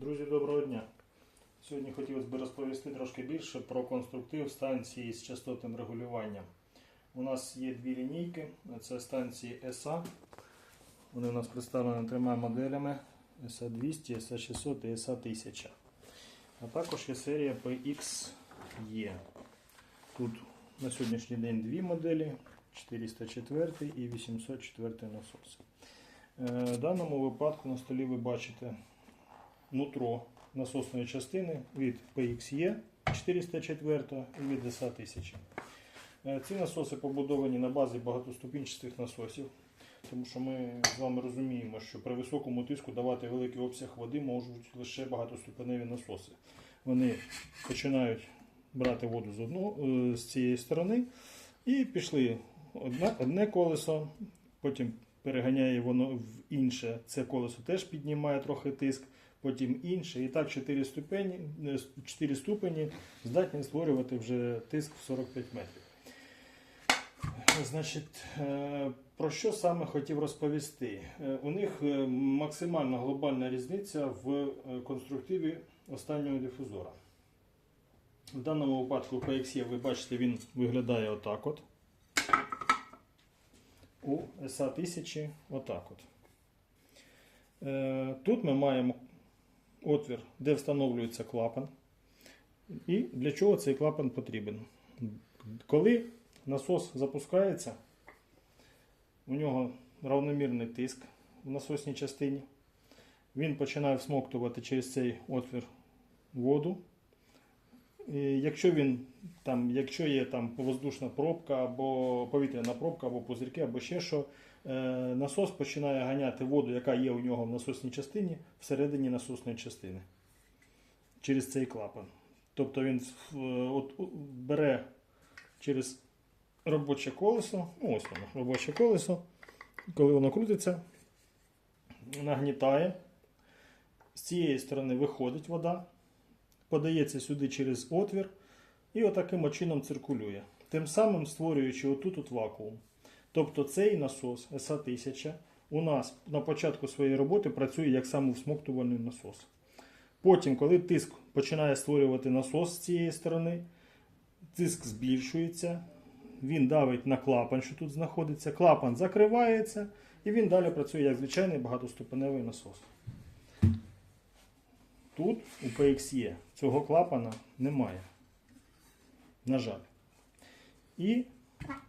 Друзі, доброго дня! Сьогодні хотілося б розповісти трошки більше про конструктив станції з частотним регулюванням. У нас є дві лінійки, це станції SA. Вони у нас представлені трьома моделями SA200, SA600 і SA1000. А також є серія PXE. Тут на сьогоднішній день дві моделі 404 і 804 насоси. Е, В даному випадку на столі ви бачите нутро насосної частини від PXE 404 і від SA 1000. Е, Ці насоси побудовані на базі багатоступінчастих насосів, тому що ми з вами розуміємо, що при високому тиску давати великий обсяг води можуть лише багатоступеневі насоси. Вони починають брати воду з, одного, е, з цієї сторони і пішли одне, одне колесо, потім переганяє воно в інше. Це колесо теж піднімає трохи тиск, потім інше. І так 4 ступені, 4 ступені здатні створювати вже тиск в 45 метрів. Значить, е, про що саме хотів розповісти? Е, У них е, максимальна глобальна різниця в е, конструктиві останнього дифузора. В даному випадку PXE, ви бачите, він виглядає отак от. У SA 1000 отак от. Е, Тут ми маємо отвір, де встановлюється клапан. І для чого цей клапан потрібен? Коли насос запускається, у нього равномірний тиск в насосній частині. Він починає всмоктувати через цей отвір воду. І Якщо він там, якщо є там воздушна пробка або повітряна пробка, або пузирки, або ще що, е, насос починає ганяти воду, яка є у нього в насосній частині, всередині насосної частини через цей клапан. Тобто він е, от, бере через робоче колесо, ну ось воно, робоче колесо, коли воно крутиться, нагнітає. З цієї сторони виходить вода, подається сюди через отвір і отаким от чином циркулює. Тим самим створюючи отут от вакуум. Тобто цей насос SA 1000 у нас на початку своєї роботи працює як самовсмоктувальний насос. Потім, коли тиск починає створювати насос з цієї сторони, тиск збільшується, він давить на клапан, що тут знаходиться, клапан закривається, і він далі працює як звичайний багатоступеневий насос. Тут у PXE цього клапана немає. На жаль. І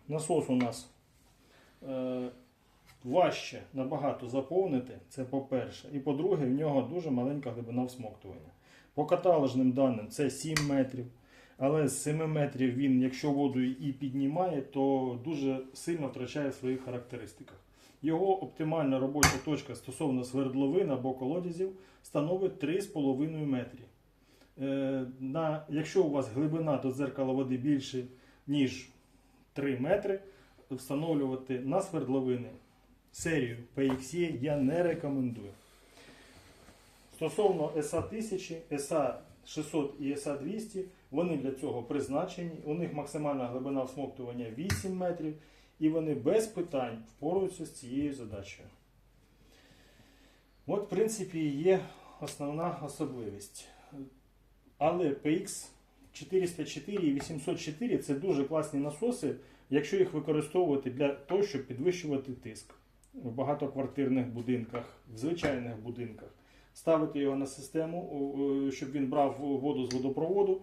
насос у нас е, важче набагато заповнити, це по-перше. І по-друге, в нього дуже маленька глибина всмоктування. По каталожним даним це 7 метрів. Але з 7 метрів він, якщо воду і піднімає, то дуже сильно втрачає в своїх характеристиках. Його оптимальна робоча точка стосовно свердловин або колодязів становить 3,5 метрі. Е, на, якщо у вас глибина до дзеркала води більше, ніж 3 метри, встановлювати на свердловини серію PXE я не рекомендую. Стосовно SA 1000, SA 600 і SA 200, вони для цього призначені. У них максимальна глибина всмоктування 8 метрів, і вони без питань впораються з цією задачею. От, в принципі, є основна особливість. Але PX 404 і 804 це дуже класні насоси, якщо їх використовувати для того, щоб підвищувати тиск в багатоквартирних будинках, в звичайних будинках. Ставити його на систему, щоб він брав воду з водопроводу.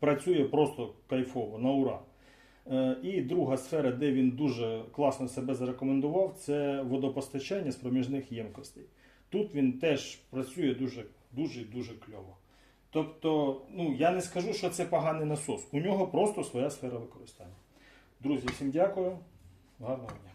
Працює просто кайфово, на ура. Е, І друга сфера, де він дуже класно себе зарекомендував, це водопостачання з проміжних ємкостей. Тут він теж працює дуже дуже дуже кльово. Тобто, ну я не скажу, що це поганий насос. У нього просто своя сфера використання. Друзі, всім дякую. Гарного дня.